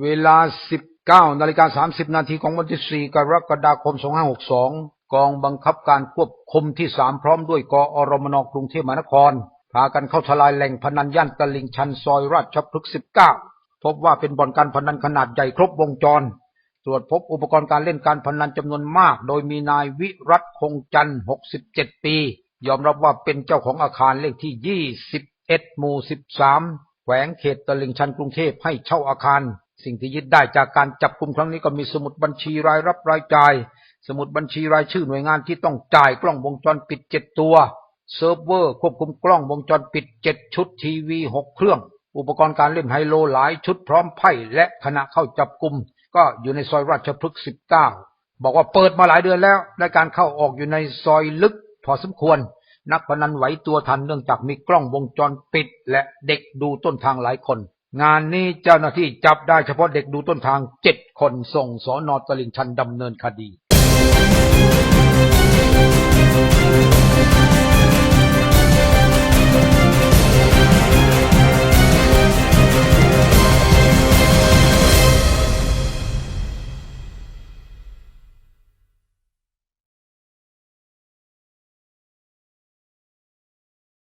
เวลา 19นาฬิกา30 นาทีของวันที่ 4 กรกฎาคม 2562 กองบังคับการควบคุมที่ 3 พร้อมด้วยกอรมนกรุงเทพมหานคร พากันเข้าทลายแหล่งพนันย่านตลิ่งชันซอยราชพฤกษ์19 พบว่าเป็นบ่อนการพนันขนาดใหญ่ครบวงจร ตรวจพบอุปกรณ์การเล่นการพนันจำนวนมาก โดยมีนายวิรัตคงจันทร์ 67 ปี ยอมรับว่าเป็นเจ้าของอาคารเลขที่ 21 หมู่ 13 แขวงเขตตลิ่งชันกรุงเทพให้เช่าอาคาร สิ่งที่ยึดได้จากการจับกลุ่มครั้งนี้ก็มีสมุดบัญชีรายรับรายจ่าย สมุดบัญชีรายชื่อหน่วยงานที่ต้องจ่ายกล้องวงจรปิด7ตัวเซิร์ฟเวอร์ควบคุมกล้องวงจรปิด7ชุดทีวี6เครื่อง อุปกรณ์การเล่นไฮโลหลายชุดพร้อมไพ่และขณะเข้าจับกลุ่มก็อยู่ในซอยราชพฤกษ์19บอกว่าเปิดมาหลายเดือนแล้วและการเข้าออกอยู่ในซอยลึกพอสมควร นักพนันไหวตัวทันเนื่องจากมีกล้องวงจรปิด และเด็กดูต้นทางหลายคน งานนี้เจ้าหน้าที่จับได้เฉพาะเด็กดูต้นทางเจ็ดคนส่งสอนอตลิ่งชันดำเนินคดี